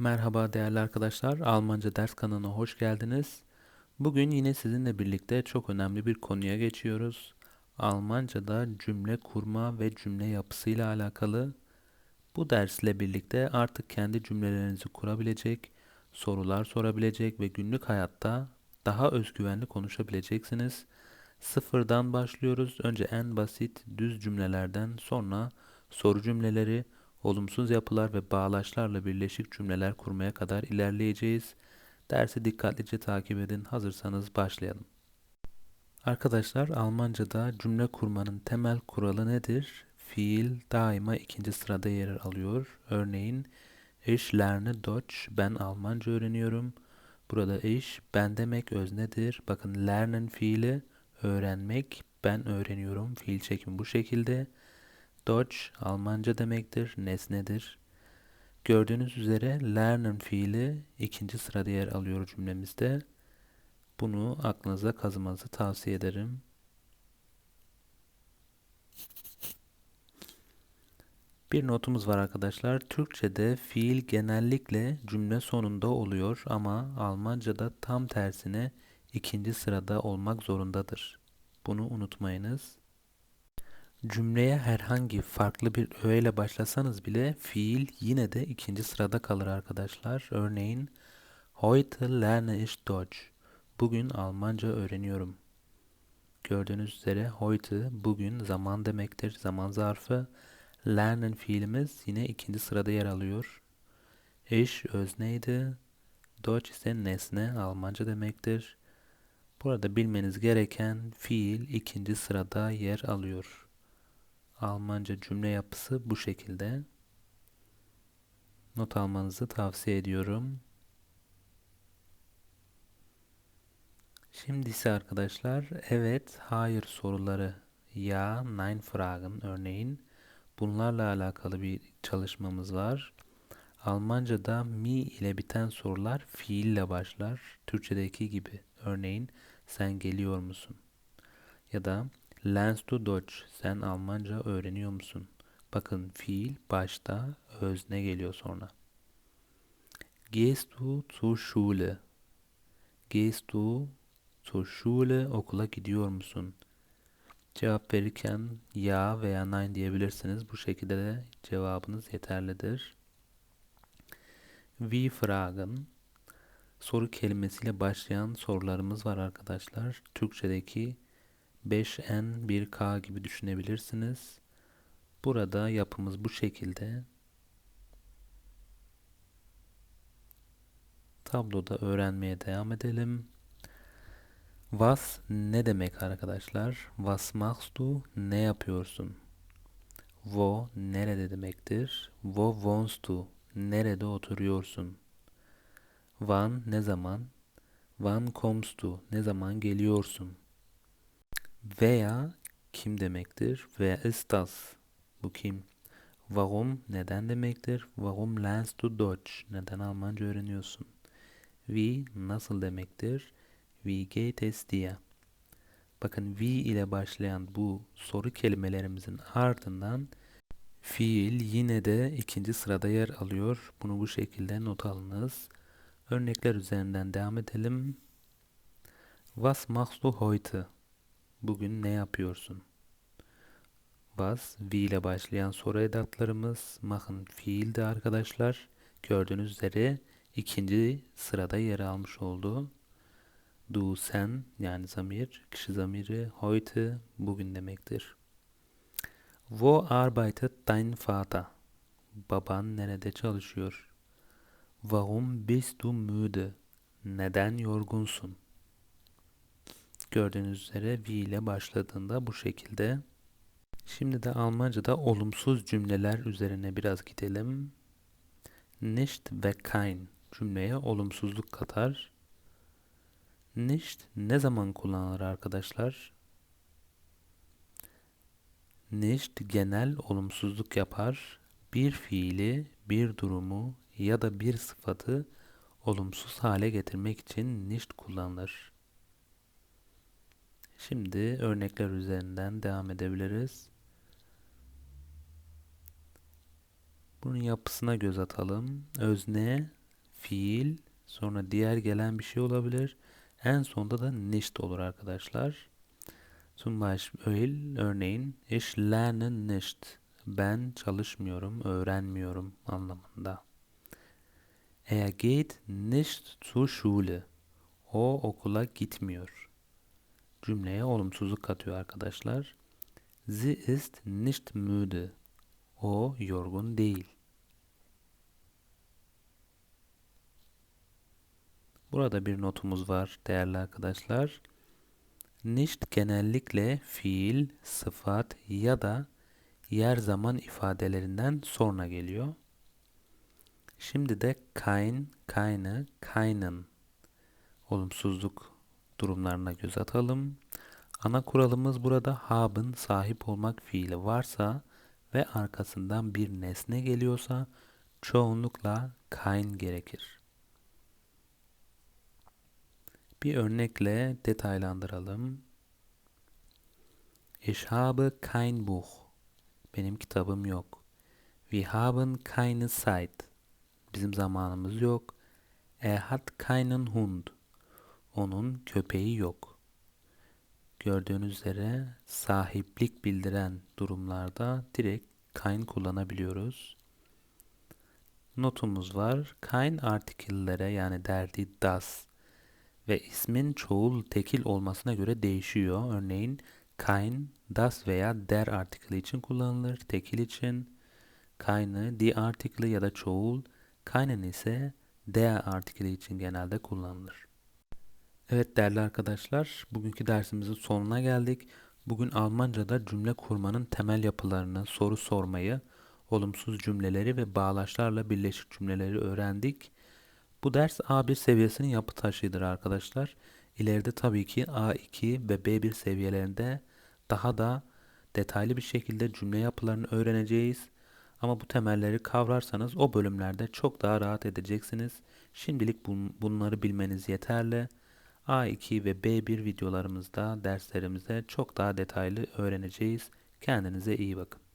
Merhaba değerli arkadaşlar, Almanca ders kanalına hoş geldiniz. Bugün yine sizinle birlikte çok önemli bir konuya geçiyoruz. Almanca'da cümle kurma ve cümle yapısıyla alakalı. Bu dersle birlikte artık kendi cümlelerinizi kurabilecek, sorular sorabilecek ve günlük hayatta daha özgüvenli konuşabileceksiniz. Sıfırdan başlıyoruz. Önce en basit düz cümlelerden sonra soru cümleleri, olumsuz yapılar ve bağlaçlarla birleşik cümleler kurmaya kadar ilerleyeceğiz. Dersi dikkatlice takip edin. Hazırsanız başlayalım. Arkadaşlar Almanca'da cümle kurmanın temel kuralı nedir? Fiil daima ikinci sırada yer alıyor. Örneğin Ich lerne Deutsch, ben Almanca öğreniyorum. Burada ich, ben demek öznedir. Bakın lernen fiili öğrenmek, ben öğreniyorum. Fiil çekimi bu şekilde. Deutsch Almanca demektir, nesnedir. Gördüğünüz üzere lernen fiili ikinci sırada yer alıyor cümlemizde. Bunu aklınıza kazımanızı tavsiye ederim. Bir notumuz var arkadaşlar. Türkçe'de fiil genellikle cümle sonunda oluyor ama Almanca'da tam tersine ikinci sırada olmak zorundadır. Bunu unutmayınız. Cümleye herhangi farklı bir öğe ile başlasanız bile fiil yine de ikinci sırada kalır arkadaşlar. Örneğin Heute lerne ich Deutsch. Bugün Almanca öğreniyorum. Gördüğünüz üzere heute bugün zaman demektir. Zaman zarfı. Lernen fiilimiz yine ikinci sırada yer alıyor. Ich özneydi. Deutsch ise nesne Almanca demektir. Burada bilmeniz gereken fiil ikinci sırada yer alıyor. Almanca cümle yapısı bu şekilde. Not almanızı tavsiye ediyorum. Şimdi ise arkadaşlar evet, hayır soruları ya, nein Fragen örneğin bunlarla alakalı bir çalışmamız var. Almanca'da mi ile biten sorular fiille başlar. Türkçedeki gibi. Örneğin sen geliyor musun? Ya da Lernst du Deutsch? Sen Almanca öğreniyor musun? Bakın fiil başta özne geliyor sonra. Gehst du zur Schule? Gehst du zur Schule? Okula gidiyor musun? Cevap verirken ya veya nein diyebilirsiniz. Bu şekilde de cevabınız yeterlidir. Wie fragen soru kelimesiyle başlayan sorularımız var arkadaşlar. Türkçedeki 5N 1K gibi düşünebilirsiniz. Burada yapımız bu şekilde. Tabloda öğrenmeye devam edelim. Was ne demek arkadaşlar? Was machst du? Ne yapıyorsun? Wo nerede demektir? Wo wohnst du? Nerede oturuyorsun? Wann ne zaman? Wann kommst du? Ne zaman geliyorsun? Veya kim demektir? Wer ist das? Bu kim? Warum neden demektir? Warum lernst du Deutsch? Neden Almanca öğreniyorsun? Wie nasıl demektir? Wie geht es dir? Bakın wie ile başlayan bu soru kelimelerimizin ardından fiil yine de ikinci sırada yer alıyor. Bunu bu şekilde not alınız. Örnekler üzerinden devam edelim. Was machst du heute? Bugün ne yapıyorsun? Was, wie ile başlayan soru edatlarımız machen fiildi arkadaşlar. Gördüğünüz üzere ikinci sırada yer almış oldu. Du, sen yani zamir, kişi zamiri, heute bugün demektir. Wo arbeitet dein Vater? Baban nerede çalışıyor? Warum bist du müde? Neden yorgunsun? Gördüğünüz üzere V ile başladığında bu şekilde. Şimdi de Almanca'da olumsuz cümleler üzerine biraz gidelim. Nicht ve kein cümleye olumsuzluk katar. Nicht ne zaman kullanılır arkadaşlar? Nicht genel olumsuzluk yapar. Bir fiili, bir durumu ya da bir sıfatı olumsuz hale getirmek için nicht kullanılır. Şimdi örnekler üzerinden devam edebiliriz. Bunun yapısına göz atalım. Özne fiil, sonra diğer gelen bir şey olabilir. En sonda da nicht olur arkadaşlar. Zum Beispiel örneğin ich lerne nicht. Ben çalışmıyorum, öğrenmiyorum anlamında. Er geht nicht zur Schule. O okula gitmiyor. Cümleye olumsuzluk katıyor arkadaşlar. Sie ist nicht müde. O yorgun değil. Burada bir notumuz var değerli arkadaşlar. Nicht genellikle fiil, sıfat ya da yer zaman ifadelerinden sonra geliyor. Şimdi de kein, keine, keinen olumsuzluk durumlarına göz atalım. Ana kuralımız burada haben sahip olmak fiili varsa ve arkasından bir nesne geliyorsa çoğunlukla kein gerekir. Bir örnekle detaylandıralım. Ich habe kein Buch. Benim kitabım yok. Wir haben keine Zeit. Bizim zamanımız yok. Er hat keinen Hund. Onun köpeği yok. Gördüğünüz üzere sahiplik bildiren durumlarda direkt kein kullanabiliyoruz. Notumuz var. Kein artikellere yani derdi das ve ismin çoğul tekil olmasına göre değişiyor. Örneğin kein, das veya der artikeli için kullanılır. Tekil için keine, die artikeli ya da çoğul, keinen ise der artikeli için genelde kullanılır. Evet değerli arkadaşlar, bugünkü dersimizin sonuna geldik. Bugün Almanca'da cümle kurmanın temel yapılarını, soru sormayı, olumsuz cümleleri ve bağlaçlarla birleşik cümleleri öğrendik. Bu ders A1 seviyesinin yapı taşıdır arkadaşlar. İleride tabii ki A2 ve B1 seviyelerinde daha da detaylı bir şekilde cümle yapılarını öğreneceğiz. Ama bu temelleri kavrarsanız o bölümlerde çok daha rahat edeceksiniz. Şimdilik bun bunları bilmeniz yeterli. A2 ve B1 videolarımızda derslerimizde çok daha detaylı öğreneceğiz. Kendinize iyi bakın.